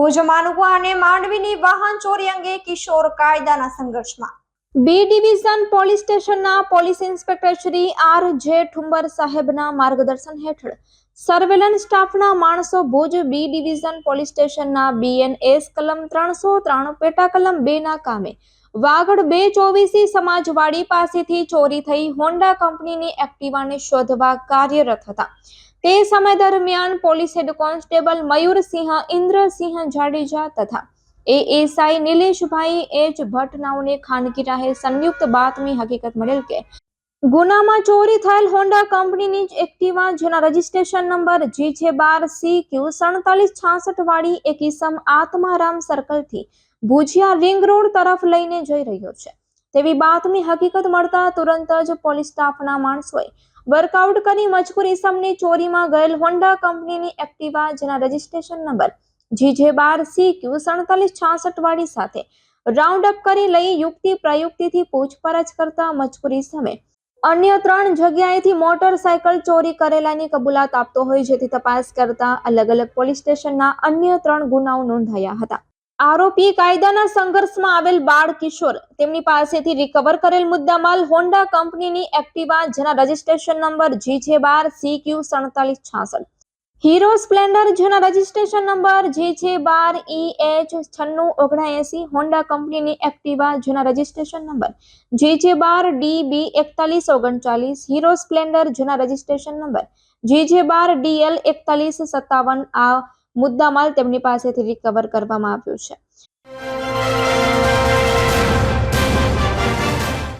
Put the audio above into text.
ભુજ અને માંડવીની વાહન ચોરી અંગે કિશોર કાયદાના સંઘર્ષમાં. બી ડિવિઝન પોલીસ સ્ટેશનના police inspector Shri R J Thumbar સાહેબના માર્ગદર્શન હેઠળ સર્વેલન્સ સ્ટાફના માણસો ભુજ બી ડિવિઝન પોલીસ સ્ટેશનના બીએનએસ કલમ ત્રણસો ત્રણ પેટા કલમ બે ના કામે વાગડ બે ચોવીસી સમાજવાડી પાસેથી ચોરી થઈ હોન્ડા કંપનીની એક્ટિવાને શોધવા કાર્યરત હતા. તે સમય દરમિયાન police head constable Mayursinh Indrasinh Jadeja તથા એએસઆઈ નિલેશભાઈ એચ ભટ્ટ ખાનગી રાહે સંયુક્ત બાતમી હકીકત મળેલ કે ગુનામાં ચોરી થયેલ હોન્ડા કંપનીની જ એક્ટિવા, જેના રજિસ્ટ્રેશન નંબર જી છે બાર સી ક્યુ સડતાલીસ છાસઠ વાળી એક ઇસમ આત્મારામ સર્કલથી ભુજિયા રિંગ રોડ તરફ લઈને જઈ રહ્યો છે. તેવી બાતમી હકીકત મળતા તુરંત જ પોલીસ સ્ટાફના માણસોએ વર્કઆઉટ કરી મજકૂર ઇસમની ચોરીમાં ગયેલ હોન્ડા કંપનીની એક્ટિવા, જેના રજીસ્ટ્રેશન નંબર જી જે બાર સી ક્યુ સડતાલીસ છાસઠ વાળી સાથે રાઉન્ડ અપ કરી લઈ યુક્તિ પ્રયુક્તિથી પૂછપરછ કરતા મજકૂરી સામે અન્ય ત્રણ જગ્યાએથી મોટરસાયકલ ચોરી કરેલાની કબૂલાત આપતો હોય, જેથી તપાસ કરતા અલગ અલગ પોલીસ સ્ટેશનના અન્ય ત્રણ ગુનાઓ નોંધાયા હતા. આરોપી કાયદાના સંઘર્ષમાં આવેલ બાળ કિશોર તેમની પાસેથી રિકવર કરેલ મુદ્દામાલ હોન્ડા કંપનીની એક્ટિવા જેના રજીસ્ટ્રેશન નંબર જી છે બાર સી ક્યુ સડતાલીસ છાસઠ. હીરો સ્પ્લેન્ડર જેના રજીસ્ટ્રેશન નંબર જે છે બાર ઈ એચ છન્નું ઓગણએંસી હોન્ડા કંપનીની એક્ટિવા જેના રજિસ્ટ્રેશન નંબર જે છે બાર ડી બી એકતાલીસ ઓગણચાલીસ હીરો સ્પ્લેન્ડર જેના રજીસ્ટ્રેશન નંબર જે છે બાર ડીએલ એકતાલીસ સત્તાવન, આ મુદ્દામાલ તેમની પાસેથી રિકવર કરવામાં આવ્યો છે.